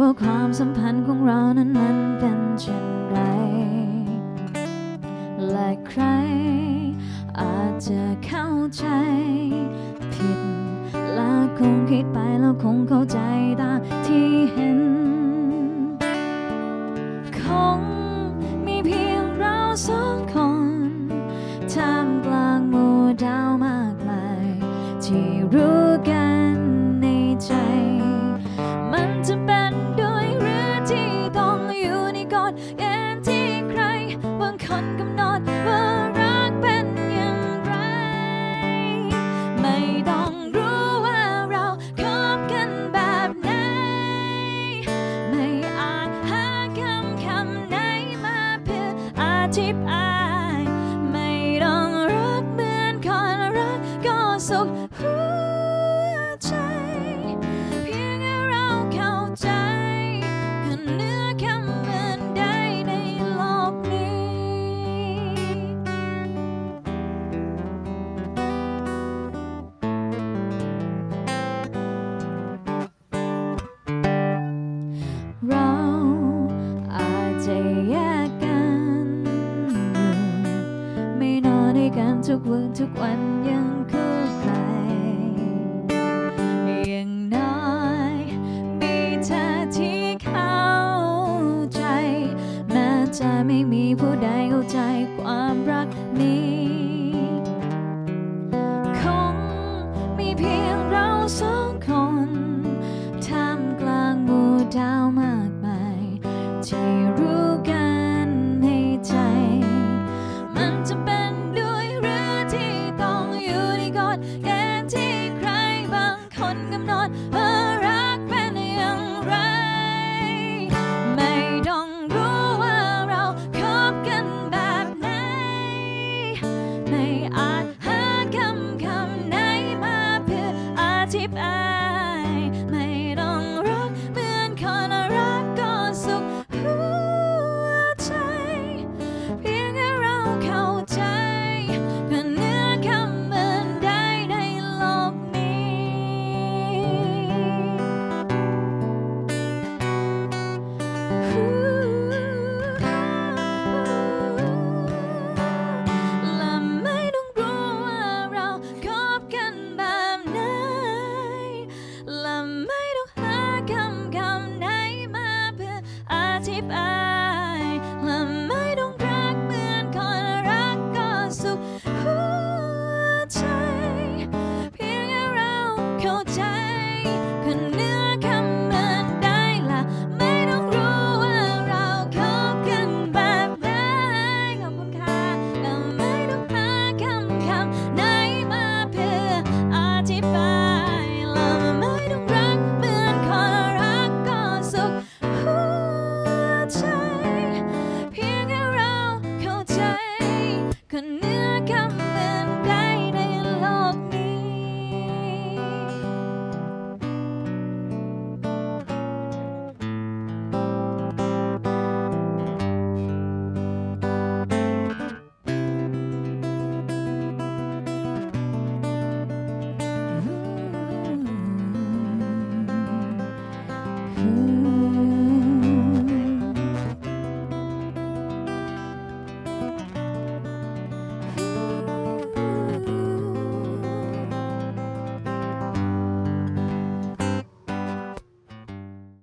ว่าความสัมพันธ์ของเรานั้นมันเป็นเช่นไร และใครอาจจะเข้าใจผิด และคงคิดไปแล้วคงเข้าใจตามที่เห็น คงมีเพียงเราสองคนท่ามกลางหมู่ดาวมากมายที่รู้ ชิบอาย ไม่ต้องรักเหมือนคนรักก็สุข กันทุกวันทุกวันยังคู่ใครยังน้อยมีเธอที่เข้าใจแม้จะไม่มีผู้ใดเข้าใจความรักนี้ Mm.